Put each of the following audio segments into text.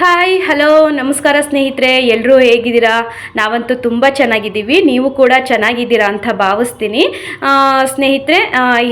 Hi, hello, ನಮಸ್ಕಾರ ಸ್ನೇಹಿತರೆ ಎಲ್ಲರೂ ಹೇಗಿದ್ದೀರಾ? ನಾವಂತೂ ತುಂಬ ಚೆನ್ನಾಗಿದ್ದೀವಿ. ನೀವು ಕೂಡ ಚೆನ್ನಾಗಿದ್ದೀರಾ ಅಂತ ಭಾವಿಸ್ತೀನಿ. ಸ್ನೇಹಿತರೆ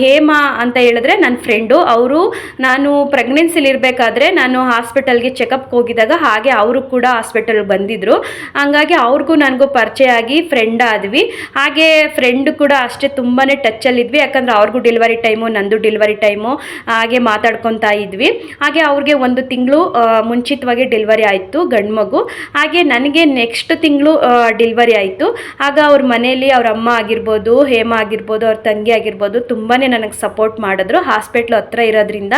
ಹೇಮಾ ಅಂತ ಹೇಳಿದ್ರೆ ನನ್ನ ಫ್ರೆಂಡು ಅವರು ನಾನು ಪ್ರೆಗ್ನೆನ್ಸಿಲಿರಬೇಕಾದ್ರೆ ನಾನು ಹಾಸ್ಪಿಟಲ್ಗೆ ಚೆಕಪ್ಗೆ ಹೋಗಿದಾಗ ಹಾಗೆ ಅವರು ಕೂಡ ಹಾಸ್ಪಿಟಲ್ಗೆ ಬಂದಿದ್ದರು ಹಾಗಾಗಿ ಅವ್ರಿಗೂ ನನಗೂ ಪರಿಚಯ ಆಗಿ ಫ್ರೆಂಡ್ ಆದ್ವಿ. ಹಾಗೆ ಫ್ರೆಂಡ್ ಕೂಡ ಅಷ್ಟೇ ತುಂಬಾ ಟಚ್ಚಲ್ಲಿದ್ವಿ ಯಾಕಂದರೆ ಅವ್ರಿಗೂ ಡೆಲಿವರಿ ಟೈಮು ನಂದು ಡೆಲಿವರಿ ಟೈಮು ಹಾಗೆ ಮಾತಾಡ್ಕೊತಾ ಇದ್ವಿ. ಹಾಗೆ ಅವ್ರಿಗೆ ಒಂದು ತಿಂಗಳು ಮುಂಚಿತವಾಗಿ ಡೆಲಿವರಿ ಆಯಿತು, ಗಂಡು ಮಗು. ಹಾಗೆ ನನಗೆ ನೆಕ್ಸ್ಟ್ ತಿಂಗಳು ಡೆಲಿವರಿ ಆಯಿತು. ಆಗ ಅವ್ರ ಮನೆಯಲ್ಲಿ ಅವ್ರ ಅಮ್ಮ ಆಗಿರ್ಬೋದು, ಹೇಮ ಆಗಿರ್ಬೋದು, ಅವ್ರ ತಂಗಿ ಆಗಿರ್ಬೋದು ತುಂಬಾ ನನಗೆ ಸಪೋರ್ಟ್ ಮಾಡಿದ್ರು. ಹಾಸ್ಪಿಟ್ಲ್ ಹತ್ರ ಇರೋದ್ರಿಂದ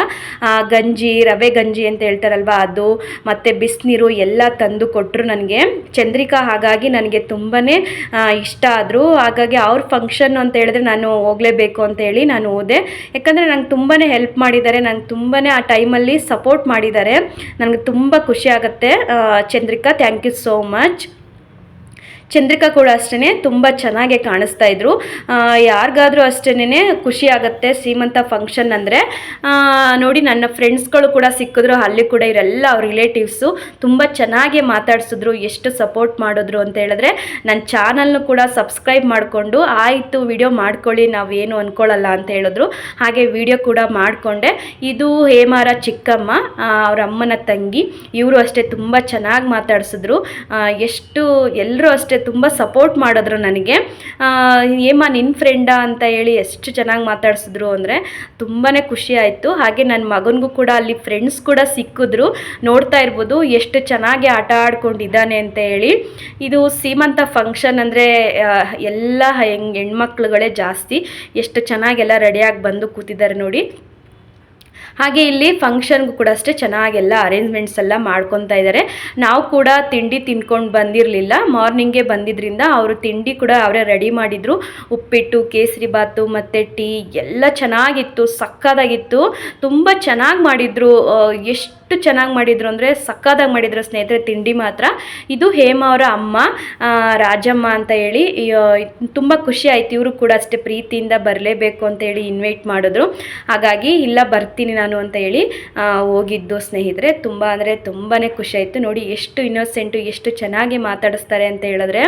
ಗಂಜಿ, ರವೆ ಗಂಜಿ ಅಂತ ಹೇಳ್ತಾರಲ್ವ ಅದು, ಮತ್ತು ಬಿಸಿನೀರು ಎಲ್ಲ ತಂದು ಕೊಟ್ಟರು ನನಗೆ. ಚಂದ್ರಿಕಾ ಹಾಗಾಗಿ ನನಗೆ ತುಂಬಾ ಇಷ್ಟ ಆದರು. ಹಾಗಾಗಿ ಅವ್ರ ಫಂಕ್ಷನ್ ಅಂತ ಹೇಳಿದ್ರೆ ನಾನು ಹೋಗಲೇಬೇಕು ಅಂತ ಹೇಳಿ ನಾನು ಹೋದೆ. ಯಾಕಂದರೆ ನಂಗೆ ತುಂಬಾ ಹೆಲ್ಪ್ ಮಾಡಿದ್ದಾರೆ. ನಂಗೆ ತುಂಬಾ ಆ ಟೈಮಲ್ಲಿ ಸಪೋರ್ಟ್ ಮಾಡಿದ್ದಾರೆ. ನನಗೆ ತುಂಬ ಖುಷಿ ಆಗುತ್ತೆ ಆ, Chandrika thank you so much Chandrika ಕೂಡ ಅಷ್ಟೇ ತುಂಬ ಚೆನ್ನಾಗೆ ಕಾಣಿಸ್ತಾ ಇದ್ರು. ಯಾರಿಗಾದರೂ ಅಷ್ಟೇ ಖುಷಿ ಆಗುತ್ತೆ ಸೀಮಂತ ಫಂಕ್ಷನ್ ಅಂದರೆ. ನೋಡಿ ನನ್ನ ಫ್ರೆಂಡ್ಸ್ಗಳು ಕೂಡ ಸಿಕ್ಕಿದ್ರು, ಅಲ್ಲಿ ಕೂಡ ಇವರೆಲ್ಲ ಅವ್ರ ರಿಲೇಟಿವ್ಸು ತುಂಬ ಚೆನ್ನಾಗಿ ಮಾತಾಡ್ಸಿದ್ರು, ಎಷ್ಟು ಸಪೋರ್ಟ್ ಮಾಡಿದ್ರು ಅಂತ ಹೇಳಿದ್ರೆ. ನನ್ನ ಚಾನಲ್ನು ಕೂಡ ಸಬ್ಸ್ಕ್ರೈಬ್ ಮಾಡಿಕೊಂಡು, ಆಯಿತು ವಿಡಿಯೋ ಮಾಡ್ಕೊಳ್ಳಿ, ನಾವೇನು ಅಂದ್ಕೊಳ್ಳಲ್ಲ ಅಂತ ಹೇಳಿದ್ರು. ಹಾಗೆ ವಿಡಿಯೋ ಕೂಡ ಮಾಡಿಕೊಂಡೆ. ಇದು ಹೇಮಾರ ಚಿಕ್ಕಮ್ಮ ಅವ್ರ ಅಮ್ಮನ ತಂಗಿ. ಇವರು ಅಷ್ಟೇ ತುಂಬ ಚೆನ್ನಾಗಿ ಮಾತಾಡಿಸಿದ್ರು. ಎಷ್ಟು ಎಲ್ಲರೂ ಅಷ್ಟೇ ತುಂಬ ಸಪೋರ್ಟ್ ಮಾಡಿದ್ರು ನನಗೆ. ಏಮ ನಿನ್ನ ಫ್ರೆಂಡಾ ಅಂತ ಹೇಳಿ ಎಷ್ಟು ಚೆನ್ನಾಗಿ ಮಾತಾಡ್ಸಿದ್ರು ಅಂದರೆ ತುಂಬಾ ಖುಷಿ ಆಯಿತು. ಹಾಗೆ ನನ್ನ ಮಗನಿಗೂ ಕೂಡ ಅಲ್ಲಿ ಫ್ರೆಂಡ್ಸ್ ಕೂಡ ಸಿಕ್ಕಿದ್ರು. ನೋಡ್ತಾ ಇರ್ಬೋದು ಎಷ್ಟು ಚೆನ್ನಾಗಿ ಆಟ ಆಡ್ಕೊಂಡಿದ್ದಾನೆ ಅಂತ ಹೇಳಿ. ಇದು ಸೀಮಂತ ಫಂಕ್ಷನ್ ಅಂದರೆ ಎಲ್ಲ ಹೆಂಗೆ ಹೆಣ್ಮಕ್ಳುಗಳೇ ಜಾಸ್ತಿ. ಎಷ್ಟು ಚೆನ್ನಾಗೆಲ್ಲ ರೆಡಿಯಾಗಿ ಬಂದು ಕೂತಿದ್ದಾರೆ ನೋಡಿ. ಹಾಗೆ ಇಲ್ಲಿ ಫಂಕ್ಷನ್ಗೂ ಕೂಡ ಅಷ್ಟೇ ಚೆನ್ನಾಗೆಲ್ಲ ಅರೇಂಜ್ಮೆಂಟ್ಸ್ ಎಲ್ಲ ಮಾಡ್ಕೊತಾ ಇದ್ದಾರೆ ನಾವು ಕೂಡ ತಿಂಡಿ ತಿನ್ಕೊಂಡು ಬಂದಿರಲಿಲ್ಲ. ಮಾರ್ನಿಂಗೇ ಬಂದಿದ್ರಿಂದ ಅವರು ತಿಂಡಿ ಕೂಡ ಅವರೇ ರೆಡಿ ಮಾಡಿದರು. ಉಪ್ಪಿಟ್ಟು, ಕೇಸರಿ ಬಾತು ಮತ್ತು ಟೀ ಎಲ್ಲ ಚೆನ್ನಾಗಿತ್ತು ಸಕ್ಕದಾಗಿತ್ತು ತುಂಬ ಚೆನ್ನಾಗಿ ಮಾಡಿದರು. ಎಷ್ಟು ಚೆನ್ನಾಗಿ ಮಾಡಿದ್ರು ಅಂದರೆ ಸಕ್ಕದಾಗಿ ಮಾಡಿದ್ರು ಸ್ನೇಹಿತರೆ, ತಿಂಡಿ ಮಾತ್ರ. ಇದು ಹೇಮ ಅವರ ಅಮ್ಮ ರಾಜಮ್ಮ ಅಂತ ಹೇಳಿ ತುಂಬ ಖುಷಿ ಆಯ್ತು. ಇವರು ಕೂಡ ಅಷ್ಟೇ ಪ್ರೀತಿಯಿಂದ ಬರಲೇಬೇಕು ಅಂತ ಹೇಳಿ ಇನ್ವೈಟ್ ಮಾಡಿದ್ರು. ಹಾಗಾಗಿ ಇಲ್ಲ, ಬರ್ತೀನಿ ನಾನು ಅಂತ ಹೇಳಿ ಹೋಗಿದ್ದು ಸ್ನೇಹಿತರೆ. ತುಂಬ ಅಂದರೆ ತುಂಬಾ ಖುಷಿ ಆಯಿತು. ನೋಡಿ, ಎಷ್ಟು ಇನ್ನೋಸೆಂಟು ಎಷ್ಟು ಚೆನ್ನಾಗಿ ಮಾತಾಡಿಸ್ತಾರೆ ಅಂತ ಹೇಳಿದ್ರೆ.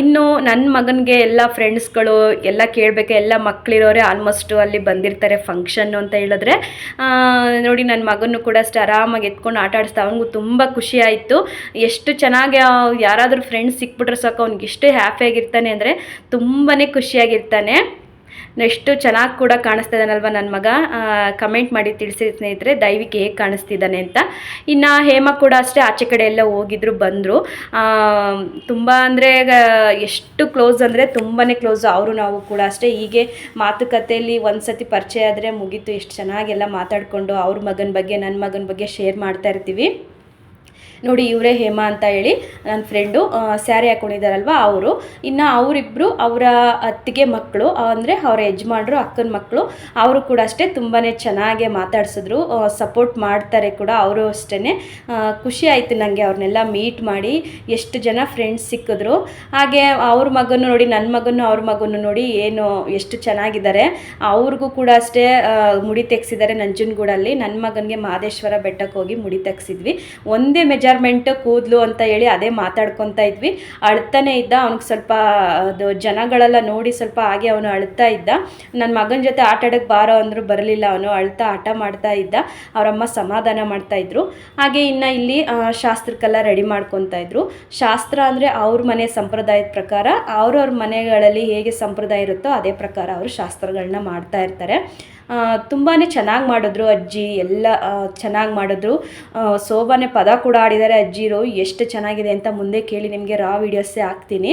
ಇನ್ನು ನನ್ನ ಮಗನಿಗೆ ಎಲ್ಲ ಫ್ರೆಂಡ್ಸ್ಗಳು ಎಲ್ಲ ಕೇಳಬೇಕು, ಎಲ್ಲ ಮಕ್ಕಳಿರೋರೆ ಆಲ್ಮೋಸ್ಟು ಅಲ್ಲಿ ಬಂದಿರ್ತಾರೆ ಫಂಕ್ಷನ್ನು ಅಂತ ಹೇಳಿದ್ರೆ. ನೋಡಿ ನನ್ನ ಮಗನೂ ಕೂಡ ಅಷ್ಟೇ ಆರಾಮಾಗಿ ಎತ್ಕೊಂಡು ಆಟ ಆಡಿಸ್ತಾ, ಅವನಿಗೂ ತುಂಬ ಖುಷಿ ಆಯಿತು. ಎಷ್ಟು ಚೆನ್ನಾಗಿ ಯಾರಾದರೂ ಫ್ರೆಂಡ್ಸ್ ಸಿಕ್ಬಿಟ್ರೆ ಸಾಕು, ಅವ್ನಿಗೆ ಎಷ್ಟು ಹ್ಯಾಪಿಯಾಗಿರ್ತಾನೆ ಅಂದರೆ ತುಂಬಾ ಖುಷಿಯಾಗಿರ್ತಾನೆ. ಎಷ್ಟು ಚೆನ್ನಾಗಿ ಕೂಡ ಕಾಣಿಸ್ತಾ ಇದ್ದಾನಲ್ವ ನನ್ನ ಮಗ ಕಮೆಂಟ್ ಮಾಡಿ ತಿಳಿಸಿ ಸ್ನೇಹಿತರೆ, ದೈವಿಕ್ ಹೇಗೆ ಕಾಣಿಸ್ತಿದ್ದಾನೆ ಅಂತ. ಇನ್ನು ಹೇಮ ಕೂಡ ಅಷ್ಟೇ ಆಚೆ ಕಡೆ ಎಲ್ಲ ಹೋಗಿದ್ರು, ಬಂದರು. ತುಂಬ ಅಂದರೆ ಎಷ್ಟು ಕ್ಲೋಸ್ ಅಂದರೆ ತುಂಬಾ ಕ್ಲೋಸ್ ಅವರು ನಾವು ಕೂಡ ಅಷ್ಟೇ. ಹೀಗೆ ಮಾತುಕತೆಯಲ್ಲಿ ಒಂದು ಸತಿ ಪರಿಚಯ ಆದರೆ ಮುಗೀತು. ಎಷ್ಟು ಚೆನ್ನಾಗೆಲ್ಲ ಮಾತಾಡಿಕೊಂಡು ಅವ್ರ ಮಗನ ಬಗ್ಗೆ ನನ್ನ ಮಗನ ಬಗ್ಗೆ ಶೇರ್ ಮಾಡ್ತಾ ಇರ್ತೀವಿ. ನೋಡಿ ಇವರೇ ಹೇಮಾ ಅಂತ ಹೇಳಿ ನನ್ನ ಫ್ರೆಂಡು ಸ್ಯಾರಿ ಹಾಕೊಂಡಿದ್ದಾರಲ್ವ ಅವರು. ಇನ್ನು ಅವರಿಬ್ಬರು ಅವರ ಅತ್ತಿಗೆ ಮಕ್ಕಳು ಅಂದರೆ ಅವರ ಯಜಮಾನ್ರು, ಅಕ್ಕನ ಮಕ್ಕಳು, ಅವರು ಕೂಡ ಅಷ್ಟೇ ತುಂಬಾ ಚೆನ್ನಾಗೆ ಮಾತಾಡ್ಸಿದ್ರು. ಸಪೋರ್ಟ್ ಮಾಡ್ತಾರೆ ಕೂಡ ಅವರು ಅಷ್ಟೇ ಖುಷಿ ಆಯಿತು ನನಗೆ ಅವ್ರನ್ನೆಲ್ಲ ಮೀಟ್ ಮಾಡಿ, ಎಷ್ಟು ಜನ ಫ್ರೆಂಡ್ಸ್ ಸಿಕ್ಕಿದ್ರು. ಹಾಗೆ ಅವ್ರ ಮಗನು ನೋಡಿ ನನ್ನ ಮಗನು ಅವ್ರ ಮಗನು ನೋಡಿ ಏನು, ಎಷ್ಟು ಚೆನ್ನಾಗಿದ್ದಾರೆ. ಅವ್ರಿಗೂ ಕೂಡ ಅಷ್ಟೇ ಮುಡಿ ತೆಗ್ಸಿದ್ದಾರೆ ನಂಜನಗೂಡಲ್ಲಿ. ನನ್ನ ಮಗನಿಗೆ ಮಹದೇಶ್ವರ ಬೆಟ್ಟಕ್ಕೆ ಹೋಗಿ ಮುಡಿ ತೆಗ್ಸಿದ್ವಿ. ಒಂದೇ ಮೆಜರ್ಮೆಂಟ್ ಕೂದಲು ಅಂತ ಹೇಳಿ ಅದೇ ಮಾತಾಡ್ಕೊತಾ ಇದ್ವಿ. ಅಳ್ತಾನೆ ಇದ್ದ, ಅವ್ನಿಗೆ ಸ್ವಲ್ಪ, ಅದು ಜನಗಳೆಲ್ಲ ನೋಡಿ ಸ್ವಲ್ಪ ಹಾಗೆ ಅವನು ಅಳ್ತಾ ಇದ್ದ. ನನ್ನ ಮಗನ ಜೊತೆ ಆಟ ಆಡೋಕ್ಕೆ ಬಾರೋ ಅಂದರೂ ಬರಲಿಲ್ಲ ಅವನು, ಅಳ್ತಾ ಆಟ ಮಾಡ್ತಾ ಇದ್ದ. ಅವರಮ್ಮ ಸಮಾಧಾನ ಮಾಡ್ತಾ ಇದ್ರು. ಹಾಗೆ ಇನ್ನು ಇಲ್ಲಿ ಶಾಸ್ತ್ರಕ್ಕೆಲ್ಲ ರೆಡಿ ಮಾಡ್ಕೊತಾ ಇದ್ರು. ಶಾಸ್ತ್ರ ಅಂದರೆ ಅವ್ರ ಮನೆ ಸಂಪ್ರದಾಯದ ಪ್ರಕಾರ, ಅವ್ರವ್ರ ಮನೆಗಳಲ್ಲಿ ಹೇಗೆ ಸಂಪ್ರದಾಯ ಇರುತ್ತೋ ಅದೇ ಪ್ರಕಾರ ಅವರು ಶಾಸ್ತ್ರಗಳನ್ನ ಮಾಡ್ತಾ ಇರ್ತಾರೆ. ತುಂಬಾ ಚೆನ್ನಾಗಿ ಮಾಡಿದ್ರು ಅಜ್ಜಿ, ಎಲ್ಲ ಚೆನ್ನಾಗಿ ಮಾಡಿದ್ರು. ಸೋಬಾನೆ ಪದ ಕೂಡ ಆಡಿದ್ದಾರೆ ಅಜ್ಜಿರು ಎಷ್ಟು ಚೆನ್ನಾಗಿದೆ ಅಂತ ಮುಂದೆ ಕೇಳಿ ನಿಮಗೆ ರಾ ವಿಡಿಯೋಸೇ ಹಾಕ್ತೀನಿ.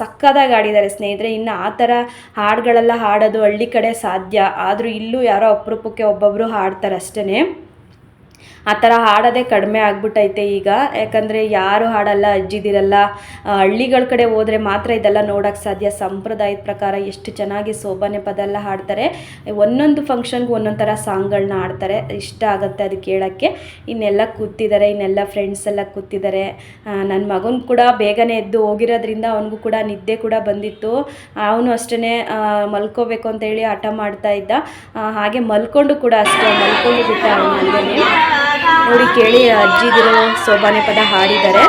ಸಕ್ಕದಾಗಿ ಆಡಿದ್ದಾರೆ ಸ್ನೇಹಿತರೆ. ಇನ್ನು ಆ ಥರ ಹಾಡುಗಳೆಲ್ಲ ಹಾಡೋದು ಹಳ್ಳಿ ಕಡೆ ಸಾಧ್ಯ. ಆದರೂ ಇಲ್ಲೂ ಯಾರೋ ಅಪರೂಪಕ್ಕೆ ಒಬ್ಬೊಬ್ಬರು ಹಾಡ್ತಾರೆ ಅಷ್ಟೇ ಆ ಥರ ಹಾಡೋದೇ ಕಡಿಮೆ ಆಗ್ಬಿಟ್ಟೈತೆ ಈಗ. ಯಾಕಂದರೆ ಯಾರು ಹಾಡಲ್ಲ, ಅಜ್ಜಿದಿರಲ್ಲ ಹಳ್ಳಿಗಳ ಕಡೆ ಹೋದರೆ ಮಾತ್ರ ಇದೆಲ್ಲ ನೋಡೋಕ್ಕೆ ಸಾಧ್ಯ. ಸಂಪ್ರದಾಯದ ಪ್ರಕಾರ ಎಷ್ಟು ಚೆನ್ನಾಗಿ ಸೋಬಾನೆ ಪದ ಎಲ್ಲ ಹಾಡ್ತಾರೆ. ಒಂದೊಂದು ಫಂಕ್ಷನ್ಗೂ ಒಂದೊಂದು ಥರ ಸಾಂಗ್ಗಳನ್ನ ಹಾಡ್ತಾರೆ. ಇಷ್ಟ ಆಗುತ್ತೆ ಅದು ಕೇಳೋಕ್ಕೆ. ಇನ್ನೆಲ್ಲ ಕೂತಿದ್ದಾರೆ ಇನ್ನೆಲ್ಲ ಫ್ರೆಂಡ್ಸ್ ಎಲ್ಲ ಕೂತಿದ್ದಾರೆ ನನ್ನ ಮಗನ ಕೂಡ ಬೇಗನೆ ಎದ್ದು ಹೋಗಿರೋದ್ರಿಂದ ಅವನಿಗೂ ಕೂಡ ನಿದ್ದೆ ಕೂಡ ಬಂದಿತ್ತು. ಅವನು ಅಷ್ಟೇ ಮಲ್ಕೋಬೇಕು ಅಂತ ಹೇಳಿ ಹಠ ಮಾಡ್ತಾ ಇದ್ದ. ಹಾಗೆ ಮಲ್ಕೊಂಡು ಕೂಡ ಅಷ್ಟೇ, ಮಲ್ಕೊಂಡು ಬಿಟ್ಟ ಅವನು ನೋಡಿ ಕೇಳಿ ಅಜ್ಜಿದಿರು ಸೋಬಾನೆ ಪದ ಹಾಡಿದ್ದಾರೆ.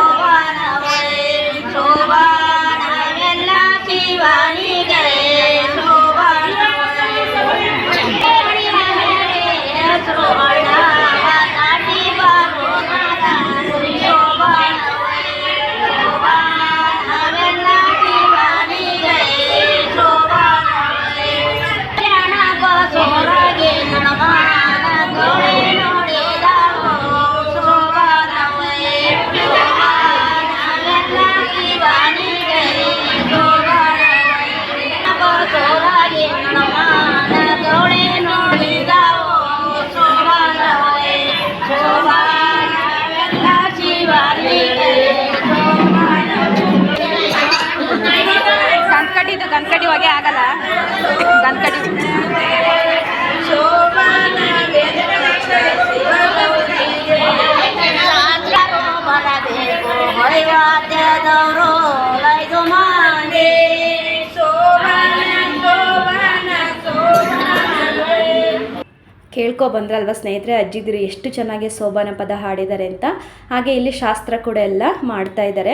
ಕೇಳ್ಕೊ ಬಂದ್ರಲ್ವ ಸ್ನೇಹಿತರೆ, ಅಜ್ಜಿದಿರು ಎಷ್ಟು ಚೆನ್ನಾಗಿ ಸೋಬಾನ ಪದ ಹಾಡಿದ್ದಾರೆ ಅಂತ. ಹಾಗೆ ಇಲ್ಲಿ ಶಾಸ್ತ್ರ ಕೂಡ ಎಲ್ಲ ಮಾಡ್ತಾ ಇದ್ದಾರೆ.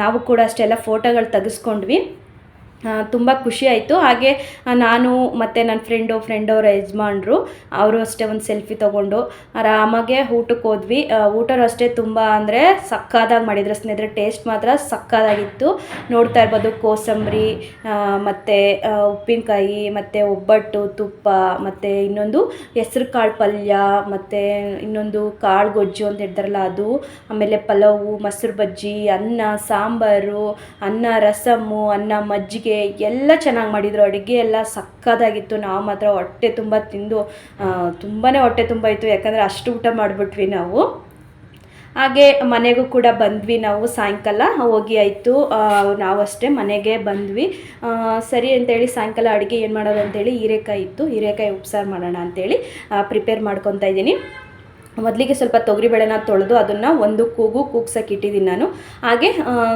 ನಾವು ಕೂಡ ಅಷ್ಟೆಲ್ಲ ಫೋಟೋಗಳು ತೆಗೆಸ್ಕೊಂಡ್ವಿ. ತುಂಬ ಖುಷಿ ಆಯಿತು. ಹಾಗೆ ನಾನು ಮತ್ತು ನನ್ನ ಫ್ರೆಂಡು ಫ್ರೆಂಡ್ ಅವರ ಯಜಮಾನ್ರು, ಅವರು ಅಷ್ಟೇ ಒಂದು ಸೆಲ್ಫಿ ತೊಗೊಂಡು ಆರಾಮಾಗೆ ಊಟಕ್ಕೆ ಹೋದ್ವಿ. ಊಟರು ಅಷ್ಟೇ ತುಂಬ ಅಂದರೆ ಸಕ್ಕದಾಗಿ ಮಾಡಿದ್ರು. ಸ್ನೇಹಿತರೆ ಟೇಸ್ಟ್ ಮಾತ್ರ ಸಕ್ಕದಾಗಿತ್ತು ನೋಡ್ತಾ ಇರ್ಬೋದು, ಕೋಸಂಬರಿ ಮತ್ತು ಉಪ್ಪಿನಕಾಯಿ, ಮತ್ತು ಒಬ್ಬಟ್ಟು, ತುಪ್ಪ, ಮತ್ತು ಇನ್ನೊಂದು ಹೆಸ್ರು ಕಾಳು ಪಲ್ಯ, ಮತ್ತು ಇನ್ನೊಂದು ಕಾಳು ಗೊಜ್ಜು ಅಂತ ಹೇಳ್ತಾರಲ್ಲ ಅದು, ಆಮೇಲೆ ಪಲಾವು, ಮೊಸರು ಬಜ್ಜಿ, ಅನ್ನ, ಸಾಂಬಾರು, ಅನ್ನ ರಸಮ್ಮು ಅನ್ನ ಮಜ್ಜಿಗೆ ಎಲ್ಲ ಚೆನ್ನಾಗಿ ಮಾಡಿದರು. ಅಡುಗೆ ಎಲ್ಲ ಸಕ್ಕದಾಗಿತ್ತು. ನಾವು ಮಾತ್ರ ಹೊಟ್ಟೆ ತುಂಬ ತಿಂದು ತುಂಬಾ ಹೊಟ್ಟೆ ತುಂಬ ಇತ್ತು. ಯಾಕಂದರೆ ಅಷ್ಟು ಊಟ ಮಾಡಿಬಿಟ್ವಿ ನಾವು. ಹಾಗೆ ಮನೆಗೂ ಕೂಡ ಬಂದ್ವಿ ನಾವು ಸಾಯಂಕಾಲ. ಹೋಗಿ ಆಯಿತು. ನಾವು ಅಷ್ಟೇ ಮನೆಗೆ ಬಂದ್ವಿ. ಸರಿ ಅಂತೇಳಿ ಸಾಯಂಕಾಲ ಅಡುಗೆ ಏನು ಮಾಡೋದು ಅಂತೇಳಿ ಹೀರೆಕಾಯಿ ಇತ್ತು. ಹೀರೆಕಾಯಿ ಉಪ್ಸಾರು ಮಾಡೋಣ ಅಂತೇಳಿ ಪ್ರಿಪೇರ್ ಮಾಡ್ಕೊತಾ ಇದ್ದೀನಿ. ಮೊದಲಿಗೆ ಸ್ವಲ್ಪ ತೊಗರಿಬೇಳೆನ ತೊಳೆದು ಅದನ್ನು ಒಂದು ಕೂಗು ಕೂಗ್ಸೋಕೆ ಇಟ್ಟಿದ್ದೀನಿ ನಾನು. ಹಾಗೆ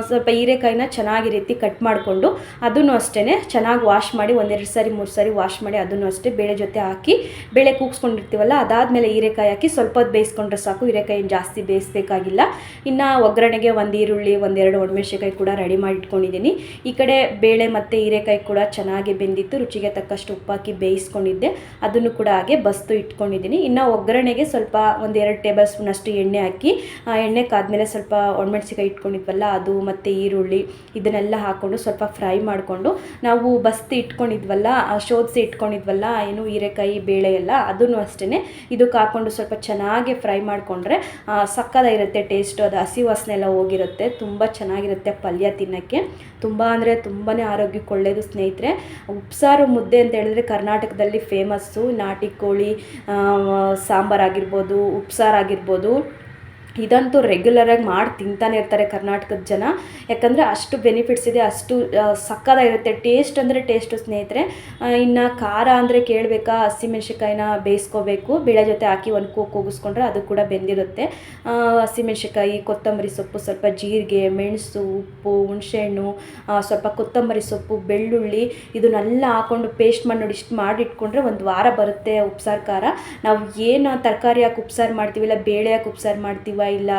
ಸ್ವಲ್ಪ ಹೀರೆಕಾಯಿನ ಚೆನ್ನಾಗಿ ರೀತಿ ಕಟ್ ಮಾಡಿಕೊಂಡು ಅದನ್ನು ಅಷ್ಟೇ ಚೆನ್ನಾಗಿ ವಾಶ್ ಮಾಡಿ ಒಂದೆರಡು ಸಾರಿ, ಮೂರು ಸಾರಿ ವಾಶ್ ಮಾಡಿ ಅದನ್ನು ಅಷ್ಟೇ ಬೇಳೆ ಜೊತೆ ಹಾಕಿ ಬೇಳೆ ಕೂಗ್ಸ್ಕೊಂಡಿರ್ತೀವಲ್ಲ ಅದಾದಮೇಲೆ ಹೀರೆಕಾಯಿ ಹಾಕಿ ಸ್ವಲ್ಪ ಹೊತ್ತು ಬೇಯಿಸ್ಕೊಂಡ್ರೆ ಸಾಕು. ಹೀರೆಕಾಯಿ ಜಾಸ್ತಿ ಬೇಯಿಸ್ಬೇಕಾಗಿಲ್ಲ. ಇನ್ನು ಒಗ್ಗರಣೆಗೆ ಒಂದು ಈರುಳ್ಳಿ ಒಂದೆರಡು ಒಣಮೆಣಸಿಕಾಯಿ ಕೂಡ ರೆಡಿ ಮಾಡಿ ಇಟ್ಕೊಂಡಿದ್ದೀನಿ ಈ ಕಡೆ ಬೇಳೆ ಮತ್ತು ಹೀರೆಕಾಯಿ ಕೂಡ ಚೆನ್ನಾಗಿ ಬೆಂದಿತ್ತು. ರುಚಿಗೆ ತಕ್ಕಷ್ಟು ಉಪ್ಪು ಹಾಕಿ ಬೇಯಿಸ್ಕೊಂಡಿದ್ದೆ. ಅದನ್ನು ಕೂಡ ಹಾಗೆ ಬಸ್ತು ಇಟ್ಕೊಂಡಿದ್ದೀನಿ ಇನ್ನು ಒಗ್ಗರಣೆಗೆ ಸ್ವಲ್ಪ ಒಂದು ಎರಡು ಟೇಬಲ್ ಸ್ಪೂನ್ ಅಷ್ಟು ಎಣ್ಣೆ ಹಾಕಿ ಎಣ್ಣೆ ಕಾದ್ಮೇಲೆ ಸ್ವಲ್ಪ ಒಣಮೆಣ್ಸಿಕಾಯಿ ಇಟ್ಕೊಂಡಿದ್ವಲ್ಲ ಅದು ಮತ್ತು ಈರುಳ್ಳಿ ಇದನ್ನೆಲ್ಲ ಹಾಕ್ಕೊಂಡು ಸ್ವಲ್ಪ ಫ್ರೈ ಮಾಡಿಕೊಂಡು ನಾವು ಬಸ್ತಿ ಇಟ್ಕೊಂಡಿದ್ವಲ್ಲ ಶೋಧಿಸಿ ಇಟ್ಕೊಂಡಿದ್ವಲ್ಲ ಏನು ಹೀರೆಕಾಯಿ ಬೇಳೆ ಎಲ್ಲ ಅದನ್ನು ಅಷ್ಟೇ ಇದಕ್ಕೆ ಹಾಕ್ಕೊಂಡು ಸ್ವಲ್ಪ ಚೆನ್ನಾಗಿ ಫ್ರೈ ಮಾಡಿಕೊಂಡ್ರೆ ಸಕ್ಕದಾಗಿರುತ್ತೆ ಟೇಸ್ಟು ಅದು ಹಸಿ ವಾಸನೆ ಎಲ್ಲ ಹೋಗಿರುತ್ತೆ ತುಂಬ ಚೆನ್ನಾಗಿರುತ್ತೆ ಪಲ್ಯ ತಿನ್ನೋಕ್ಕೆ. ತುಂಬ ಅಂದರೆ ತುಂಬಾ ಆರೋಗ್ಯಕ್ಕೆ ಒಳ್ಳೆಯದು ಸ್ನೇಹಿತರೆ. ಉಪ್ಸಾರು ಮುದ್ದೆ ಅಂತ ಹೇಳಿದ್ರೆ ಕರ್ನಾಟಕದಲ್ಲಿ ಫೇಮಸ್ಸು ನಾಟಿ ಕೋಳಿ ಆ, ಸಾಂಬಾರಾಗಿರ್ಬೋದು ಉಪ್ಸಾರಾಗಿರ್ಬೋದು. ಇದಂತೂ ರೆಗ್ಯುಲರಾಗಿ ಮಾಡಿ ತಿಂತಾನೆ ಇರ್ತಾರೆ ಕರ್ನಾಟಕದ ಜನ. ಯಾಕಂದರೆ ಅಷ್ಟು ಬೆನಿಫಿಟ್ಸ್ ಇದೆ, ಅಷ್ಟು ಸಕ್ಕತ್ತಾಗಿರುತ್ತೆ ಟೇಸ್ಟ್ ಅಂದರೆ ಟೇಸ್ಟು ಸ್ನೇಹಿತರೆ. ಇನ್ನು ಖಾರ ಅಂದರೆ ಕೇಳಬೇಕಾ? ಹಸಿಮೆಣ್ಸಿಕಾಯಿನ ಬೇಯಿಸ್ಕೋಬೇಕು. ಬೇಳೆ ಜೊತೆ ಹಾಕಿ ಒಂದು ಕೂಗು ಕೂಗಿಸ್ಕೊಂಡ್ರೆ ಅದು ಕೂಡ ಬೆಂದಿರುತ್ತೆ. ಹಸಿ ಹಸಿಮೆಣ್ಸಿಕಾಯಿ ಕೊತ್ತಂಬರಿ ಸೊಪ್ಪು ಸ್ವಲ್ಪ ಜೀರಿಗೆ, ಮೆಣಸು, ಉಪ್ಪು, ಹುಣಸೆಹಣ್ಣು ಸ್ವಲ್ಪ ಕೊತ್ತಂಬರಿ ಸೊಪ್ಪು, ಬೆಳ್ಳುಳ್ಳಿ ಇದನ್ನೆಲ್ಲ ಹಾಕೊಂಡು ಪೇಸ್ಟ್ ಮಾಡಿ ನೋಡಿ, ಇಷ್ಟು ಮಾಡಿ ಇಟ್ಕೊಂಡ್ರೆ ಒಂದು ವಾರ ಬರುತ್ತೆ ಉಪ್ಸಾರು ಖಾರ. ನಾವು ಏನು ತರಕಾರಿ ಹಾಕಿ ಉಪ್ಸಾರು ಮಾಡ್ತೀವಿ ಇಲ್ಲ ಬೇಳೆ ಹಾಕಿ ಉಪ್ಸಾರು ಮಾಡ್ತೀವ ಇಲ್ಲ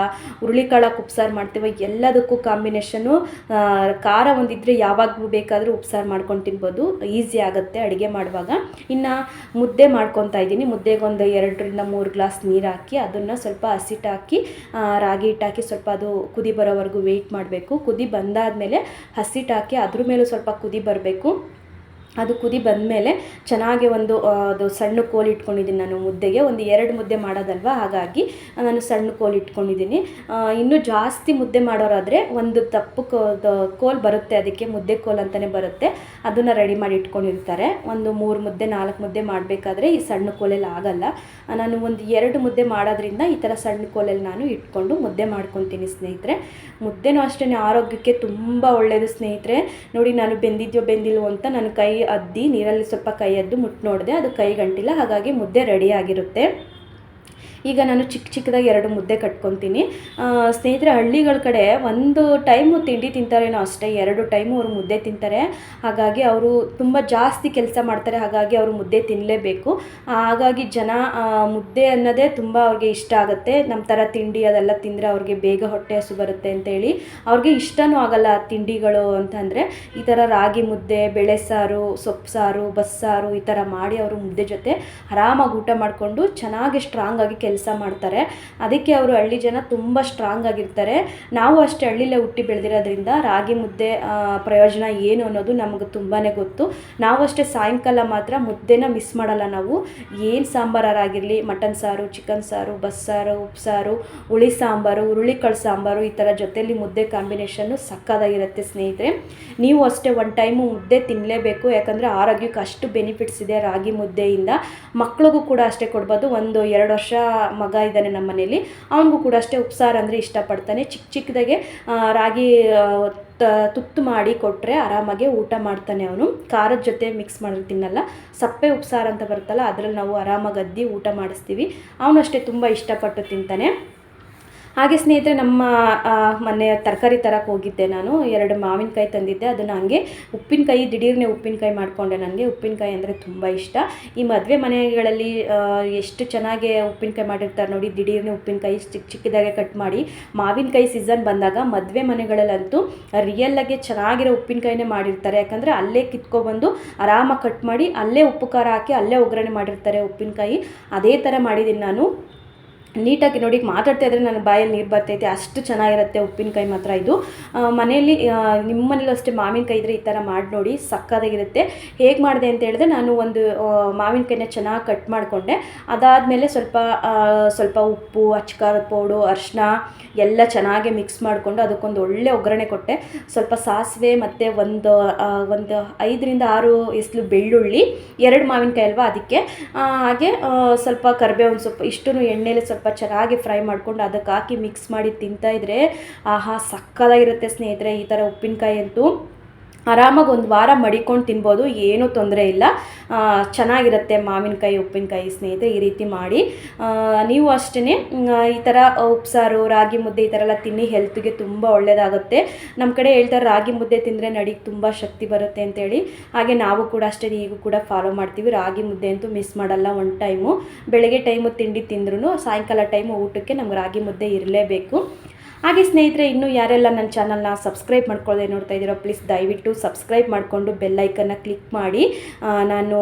ಹುರುಳಿಕಾಳಕ್ಕೆ ಉಪ್ಸಾರು ಮಾಡ್ತೀವ, ಎಲ್ಲದಕ್ಕೂ ಕಾಂಬಿನೇಷನು ಖಾರ ಒಂದಿದ್ರೆ ಯಾವಾಗಲೂ ಬೇಕಾದರೂ ಉಪ್ಸಾರು ಮಾಡ್ಕೊಂಡು ತಿನ್ಬೋದು. ಈಸಿ ಆಗುತ್ತೆ ಅಡುಗೆ ಮಾಡುವಾಗ. ಇನ್ನು ಮುದ್ದೆ ಮಾಡ್ಕೊತಾ ಇದ್ದೀನಿ. ಮುದ್ದೆಗೊಂದು ಎರಡರಿಂದ ಮೂರು ಗ್ಲಾಸ್ ನೀರು ಹಾಕಿ ಅದನ್ನು ಸ್ವಲ್ಪ ಹಸಿಟ್ಟು ಹಾಕಿ ರಾಗಿ ಹಿಟ್ಟು ಹಾಕಿ ಸ್ವಲ್ಪ ಅದು ಕುದಿ ಬರೋವರೆಗೂ ವೆಯ್ಟ್ ಮಾಡಬೇಕು. ಕುದಿ ಬಂದಾದಮೇಲೆ ಹಸಿಟ್ಟು ಹಾಕಿ ಅದ್ರ ಮೇಲೂ ಸ್ವಲ್ಪ ಕುದಿ ಬರಬೇಕು. ಅದು ಕುದಿ ಬಂದಮೇಲೆ ಚೆನ್ನಾಗಿ ಒಂದು ಅದು ಸಣ್ಣ ಕೋಲು ಇಟ್ಕೊಂಡಿದ್ದೀನಿ ನಾನು ಮುದ್ದೆಗೆ. ಒಂದು ಎರಡು ಮುದ್ದೆ ಮಾಡೋದಲ್ವ? ಹಾಗಾಗಿ ನಾನು ಸಣ್ಣ ಕೋಲು ಇಟ್ಕೊಂಡಿದ್ದೀನಿ. ಇನ್ನೂ ಜಾಸ್ತಿ ಮುದ್ದೆ ಮಾಡೋರಾದರೆ ಒಂದು ತಪ್ಪು ಕೋಲ್ ಬರುತ್ತೆ. ಅದಕ್ಕೆ ಮುದ್ದೆ ಕೋಲ್ ಅಂತಲೇ ಬರುತ್ತೆ. ಅದನ್ನು ರೆಡಿ ಮಾಡಿ ಇಟ್ಕೊಂಡಿರ್ತಾರೆ. ಒಂದು ಮೂರು ಮುದ್ದೆ, ನಾಲ್ಕು ಮುದ್ದೆ ಮಾಡಬೇಕಾದ್ರೆ ಈ ಸಣ್ಣ ಕೋಲಲ್ಲಿ ಆಗಲ್ಲ. ನಾನು ಒಂದು ಎರಡು ಮುದ್ದೆ ಮಾಡೋದ್ರಿಂದ ಈ ಥರ ಸಣ್ಣ ಕೋಲಲ್ಲಿ ನಾನು ಇಟ್ಕೊಂಡು ಮುದ್ದೆ ಮಾಡ್ಕೊತೀನಿ ಸ್ನೇಹಿತರೆ. ಮುದ್ದೆನೂ ಅಷ್ಟೇ ಆರೋಗ್ಯಕ್ಕೆ ತುಂಬ ಒಳ್ಳೆಯದು ಸ್ನೇಹಿತರೆ. ನೋಡಿ, ನಾನು ಬೆಂದಿದ್ಯೋ ಬೆಂದಿಲ್ವೋ ಅಂತ ನನ್ನ ಕೈ ಅದ್ದಿ ನೀರಲ್ಲಿ ಸ್ವಲ್ಪ ಕೈ ಅದ್ದು ಮುಟ್ಟು ನೋಡಿದೆ ಅದು ಕೈ ಗಂಟಿಲ್ಲ ಹಾಗಾಗಿ ಮುದ್ದೆ ರೆಡಿ ಆಗಿರುತ್ತೆ. ಈಗ ನಾನು ಚಿಕ್ಕ ಚಿಕ್ಕದಾಗಿ ಎರಡು ಮುದ್ದೆ ಕಟ್ಕೊತೀನಿ. ಸ್ನೇಹಿತರೆ, ಹಳ್ಳಿಗಳ ಕಡೆ ಒಂದು ಟೈಮು ತಿಂಡಿ ತಿಂತಾರೇನೋ ಅಷ್ಟೇ, ಎರಡು ಟೈಮು ಅವರು ಮುದ್ದೆ ತಿಂತಾರೆ. ಹಾಗಾಗಿ ಅವರು ತುಂಬ ಜಾಸ್ತಿ ಕೆಲಸ ಮಾಡ್ತಾರೆ, ಹಾಗಾಗಿ ಅವರು ಮುದ್ದೆ ತಿನ್ನಲೇಬೇಕು ಹಾಗಾಗಿ ಜನ ಮುದ್ದೆ ಅನ್ನೋದೇ ತುಂಬ ಅವ್ರಿಗೆ ಇಷ್ಟ ಆಗುತ್ತೆ. ನಮ್ಮ ಥರ ತಿಂಡಿ ಅದೆಲ್ಲ ತಿಂದರೆ ಅವ್ರಿಗೆ ಬೇಗ ಹೊಟ್ಟೆ ಹಸು ಬರುತ್ತೆ ಅಂತೇಳಿ ಅವ್ರಿಗೆ ಇಷ್ಟನೂ ಆಗಲ್ಲ ತಿಂಡಿಗಳು ಅಂತಂದರೆ ಈ ಥರ ರಾಗಿ ಮುದ್ದೆ, ಬೆಳೆ ಸಾರು, ಸೊಪ್ಪು ಸಾರು, ಬಸ್ಸಾರು ಈ ಥರ ಮಾಡಿ ಅವರು ಮುದ್ದೆ ಜೊತೆ ಆರಾಮಾಗಿ ಊಟ ಮಾಡಿಕೊಂಡು ಚೆನ್ನಾಗಿ ಸ್ಟ್ರಾಂಗ್ ಆಗಿ ಕೆಲಸ ಮಾಡ್ತಾರೆ. ಅದಕ್ಕೆ ಅವರು ಹಳ್ಳಿ ಜನ ತುಂಬ ಸ್ಟ್ರಾಂಗ್ ಆಗಿರ್ತಾರೆ. ನಾವು ಅಷ್ಟೇ ಹಳ್ಳಿಲೇ ಹುಟ್ಟಿ ಬೆಳೆದಿರೋದ್ರಿಂದ ರಾಗಿ ಮುದ್ದೆ ಪ್ರಯೋಜನ ಏನು ಅನ್ನೋದು ನಮಗೆ ತುಂಬಾ ಗೊತ್ತು. ನಾವು ಅಷ್ಟೇ ಸಾಯಂಕಾಲ ಮಾತ್ರ ಮುದ್ದೆನ ಮಿಸ್ ಮಾಡಲ್ಲ ನಾವು. ಏನು ಸಾಂಬಾರಾಗಿರಲಿ ಮಟನ್ ಸಾರು ಚಿಕನ್ ಸಾರು ಬಸ್ಸಾರು ಉಪ್ಸಾರು ಹುಳಿ ಸಾಂಬಾರು, ಹುರುಳಿಕಾಳು ಸಾಂಬಾರು ಈ ಥರ ಜೊತೆಯಲ್ಲಿ ಮುದ್ದೆ ಕಾಂಬಿನೇಷನ್ನು ಸಕ್ಕದಾಗಿರುತ್ತೆ ಸ್ನೇಹಿತರೆ. ನೀವು ಅಷ್ಟೇ ಒನ್ ಟೈಮು ಮುದ್ದೆ ತಿನ್ನಲೇಬೇಕು ಯಾಕಂದರೆ ಆರೋಗ್ಯಕ್ಕೆ ಅಷ್ಟು ಬೆನಿಫಿಟ್ಸ್ ಇದೆ ರಾಗಿ ಮುದ್ದೆಯಿಂದ. ಮಕ್ಳಿಗೂ ಕೂಡ ಅಷ್ಟೇ ಕೊಡ್ಬೋದು. ಒಂದು ಎರಡು ವರ್ಷ ಮಗ ಇದ್ದಾನೆ ನಮ್ಮ ಮನೆಯಲ್ಲಿ. ಅವನಿಗೂ ಕೂಡ ಅಷ್ಟೇ ಉಪ್ಸಾರು ಅಂದರೆ ಇಷ್ಟಪಡ್ತಾನೆ. ಚಿಕ್ಕ ಚಿಕ್ಕದಾಗೆ ರಾಗಿ ತುತ್ತು ಮಾಡಿ ಕೊಟ್ಟರೆ ಆರಾಮಾಗಿ ಊಟ ಮಾಡ್ತಾನೆ ಅವನು. ಖಾರದ ಜೊತೆ ಮಿಕ್ಸ್ ಮಾಡಿ ತಿನ್ನಲ್ಲ. ಸಪ್ಪೆ ಉಪ್ಸಾರು ಅಂತ ಬರುತ್ತಲ್ಲ, ಅದರಲ್ಲಿ ನಾವು ಆರಾಮಾಗಿ ಅದ್ದಿ ಊಟ ಮಾಡಿಸ್ತೀವಿ. ಅವನು ಅಷ್ಟೇ ತುಂಬ ಇಷ್ಟಪಟ್ಟು ತಿಂತಾನೆ. ಹಾಗೆ ಸ್ನೇಹಿತರೆ, ನಮ್ಮ ಮನೆಯ ತರಕಾರಿ ತರಕ್ಕೆ ಹೋಗಿದ್ದೆ ನಾನು. ಎರಡು ಮಾವಿನಕಾಯಿ ತಂದಿದ್ದೆ. ಅದನ್ನು ಹಂಗೆ ಉಪ್ಪಿನಕಾಯಿ, ದಿಢೀರ್ನೇ ಉಪ್ಪಿನಕಾಯಿ ಮಾಡಿಕೊಂಡೆ ನನಗೆ. ಉಪ್ಪಿನಕಾಯಿ ಅಂದರೆ ತುಂಬ ಇಷ್ಟ. ಈ ಮದುವೆ ಮನೆಗಳಲ್ಲಿ ಎಷ್ಟು ಚೆನ್ನಾಗಿ ಉಪ್ಪಿನಕಾಯಿ ಮಾಡಿರ್ತಾರೆ ನೋಡಿ, ದಿಢೀರ್ನೆ ಉಪ್ಪಿನಕಾಯಿ ಚಿಕ್ಕ ಚಿಕ್ಕದಾಗೆ ಕಟ್ ಮಾಡಿ ಮಾವಿನಕಾಯಿ ಸೀಸನ್ ಬಂದಾಗ ಮದುವೆ ಮನೆಗಳಲ್ಲಂತೂ ರಿಯಲ್ಲಾಗಿ ಚೆನ್ನಾಗಿರೋ ಉಪ್ಪಿನಕಾಯಿನೇ ಮಾಡಿರ್ತಾರೆ. ಯಾಕಂದರೆ ಅಲ್ಲೇ ಕಿತ್ಕೊಬಂದು ಆರಾಮಾಗಿ ಕಟ್ ಮಾಡಿ ಅಲ್ಲೇ ಉಪ್ಪು ಖಾರ ಹಾಕಿ ಅಲ್ಲೇ ಒಗ್ಗರಣೆ ಮಾಡಿರ್ತಾರೆ ಉಪ್ಪಿನಕಾಯಿ. ಅದೇ ಥರ ಮಾಡಿದ್ದೀನಿ ನಾನು. ನೀಟಾಗಿ ನೋಡಿ ಮಾತಾಡ್ತಾ ಇದ್ರೆ ನನ್ನ ಬಾಯಲ್ಲಿ ನೀರು ಬರ್ತೈತೆ ಅಷ್ಟು ಚೆನ್ನಾಗಿರುತ್ತೆ ಉಪ್ಪಿನಕಾಯಿ ಮಾತ್ರ ಇದು. ಮನೆಯಲ್ಲಿ ಆ, ನಿಮ್ಮ ಮನೇಲೂ ಅಷ್ಟೇ ಮಾವಿನಕಾಯಿ ಇದ್ದರೆ ಈ ಥರ ಮಾಡಿ ನೋಡಿ ಸಕ್ಕದಾಗಿರುತ್ತೆ. ಹೇಗೆ ಮಾಡಿದೆ ಅಂತ ಹೇಳಿದ್ರೆ ನಾನು ಒಂದು ಮಾವಿನಕಾಯಿನ ಚೆನ್ನಾಗಿ ಕಟ್ ಮಾಡಿಕೊಂಡೆ. ಅದಾದಮೇಲೆ ಸ್ವಲ್ಪ ಸ್ವಲ್ಪ ಉಪ್ಪು ಅಚ್ಕಾರದ ಪೌಡು ಅರಿಶಿನ ಎಲ್ಲ ಚೆನ್ನಾಗಿ ಮಿಕ್ಸ್ ಮಾಡಿಕೊಂಡು ಅದಕ್ಕೊಂದು ಒಳ್ಳೆ ಒಗ್ಗರಣೆ ಕೊಟ್ಟೆ. ಸ್ವಲ್ಪ ಸಾಸಿವೆ ಮತ್ತು ಒಂದು ಒಂದು ಐದರಿಂದ ಆರು ಎಸ್ಲು ಬೆಳ್ಳುಳ್ಳಿ ಎರಡು ಮಾವಿನಕಾಯಿ ಅಲ್ವಾ ಅದಕ್ಕೆ. ಹಾಗೆ ಸ್ವಲ್ಪ ಕರಿಬೇವಿನ ಸೊಪ್ಪು ಇಷ್ಟೂ ಎಣ್ಣೆಲಿ ಸ್ವಲ್ಪ ಚೆನ್ನಾಗಿ ಫ್ರೈ ಮಾಡ್ಕೊಂಡು ಅದಕ್ಕೆ ಹಾಕಿ ಮಿಕ್ಸ್ ಮಾಡಿ ತಿಂತಾಯಿದ್ರೆ ಆಹಾ ಸಕ್ಕದಾಗಿರುತ್ತೆ ಸ್ನೇಹಿತರೆ ಈ ಥರ ಉಪ್ಪಿನಕಾಯಿ ಅಂತೂ. ಆರಾಮಾಗಿ ಒಂದು ವಾರ ಮಡಿಕೊಂಡು ತಿನ್ಬೋದು, ಏನೂ ತೊಂದರೆ ಇಲ್ಲ. ಚೆನ್ನಾಗಿರುತ್ತೆ ಮಾವಿನಕಾಯಿ, ಉಪ್ಪಿನಕಾಯಿ ಸ್ನೇಹಿತರೆ, ಈ ರೀತಿ ಮಾಡಿ. ನೀವು ಅಷ್ಟೇ ಈ ಥರ ಉಪ್ಸಾರು, ರಾಗಿ ಮುದ್ದೆ ಈ ಥರ ಎಲ್ಲ ತಿನ್ನಿ, ಹೆಲ್ತ್ಗೆ ತುಂಬ ಒಳ್ಳೆಯದಾಗುತ್ತೆ ನಮ್ಮ ಕಡೆ ಹೇಳ್ತಾರೆ, ರಾಗಿ ಮುದ್ದೆ ತಿಂದರೆ ನಡಿಗೆ ತುಂಬ ಶಕ್ತಿ ಬರುತ್ತೆ ಅಂತೇಳಿ. ಹಾಗೆ ನಾವು ಕೂಡ ಅಷ್ಟೇ ಈಗ ಕೂಡ ಫಾಲೋ ಮಾಡ್ತೀವಿ. ರಾಗಿ ಮುದ್ದೆ ಅಂತೂ ಮಿಸ್ ಮಾಡಲ್ಲ ಒನ್ ಟೈಮು. ಬೆಳಗ್ಗೆ ಟೈಮು ತಿಂಡಿ ತಿಂದ್ರೂ ಸಾಯಂಕಾಲ ಟೈಮು ಊಟಕ್ಕೆ ನಮ್ಗೆ ರಾಗಿ ಮುದ್ದೆ ಇರಲೇಬೇಕು. ಹಾಗೆ ಸ್ನೇಹಿತರೆ, ಇನ್ನೂ ಯಾರೆಲ್ಲ ನನ್ನ ಚಾನಲ್ನ ಸಬ್ಸ್ಕ್ರೈಬ್ ಮಾಡ್ಕೊಳ್ಳದೆ ನೋಡ್ತಾ ಇದ್ದೀರೋ, ಪ್ಲೀಸ್ ದಯವಿಟ್ಟು ಸಬ್ಸ್ಕ್ರೈಬ್ ಮಾಡಿಕೊಂಡು ಬೆಲ್ಲೈಕನ್ನ ಕ್ಲಿಕ್ ಮಾಡಿ. ನಾನು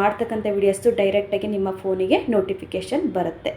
ಮಾಡ್ತಕ್ಕಂಥ ವಿಡಿಯೋಸ್ದು ಡೈರೆಕ್ಟಾಗಿ ನಿಮ್ಮ ಫೋನಿಗೆ ನೋಟಿಫಿಕೇಷನ್ ಬರುತ್ತೆ.